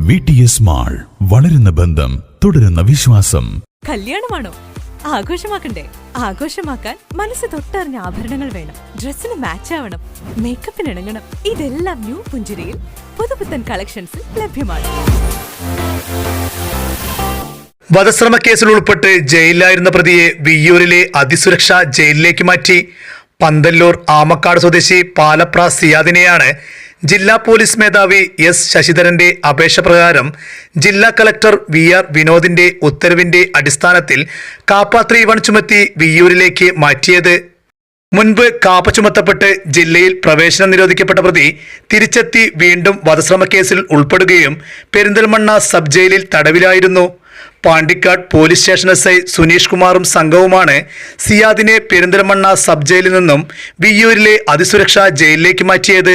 V T S mall വളരുന്ന ബന്ധം തുടരുന്ന വിശ്വാസം. കല്യാണമാണോ? ആഘോഷമാക്കണ്ടേ? ആഘോഷമാക്കാൻ മനസ്സ് തൊട്ടറിഞ്ഞ ആഭരണങ്ങൾ വേണം. ഡ്രസ്സിന് മാച്ച് ആവണം. മേക്കപ്പിന് ഇണങ്ങണം. ഇതെല്ലാം ന്യൂ പുഞ്ചിരിയിൽ പുതുപുത്തൻ കളക്ഷൻസിൽ ലഭ്യമാണ്. വധശ്രമ കേസിൽ ഉൾപ്പെട്ട് ജയിലിലായിരുന്ന പ്രതിയെ വിയ്യൂരിലെ അതിസുരക്ഷാ ജയിലിലേക്ക് മാറ്റി. പന്തല്ലൂർ ആമക്കാട് സ്വദേശി പാലപ്ര സിയാദിനെയാണ് ജില്ലാ പോലീസ് മേധാവി എസ് ശശിധരന്റെ അപേക്ഷ പ്രകാരം ജില്ലാ കളക്ടർ വി ആർ വിനോദിന്റെ ഉത്തരവിന്റെ അടിസ്ഥാനത്തിൽ കാപ്പാത്രി വൺ ചുമത്തി വിയ്യൂരിലേക്ക് മാറ്റിയത്. മുൻപ് കാപ്പ ചുമത്തപ്പെട്ട് ജില്ലയിൽ പ്രവേശനം നിരോധിക്കപ്പെട്ട പ്രതി തിരിച്ചെത്തി വീണ്ടും വധശ്രമ കേസിൽ ഉൾപ്പെടുകയും പെരിന്തൽമണ്ണ സബ് ജയിലിൽ തടവിലായിരുന്നു. Pandikkad police station S I Suneesh കുമാറും സംഘവുമാണ് സിയാദിനെ പെരിന്തൽമണ്ണ സബ് ജയിലിൽ നിന്നും വിയ്യൂരിലെ അതിസുരക്ഷാ ജയിലിലേക്ക് മാറ്റിയത്.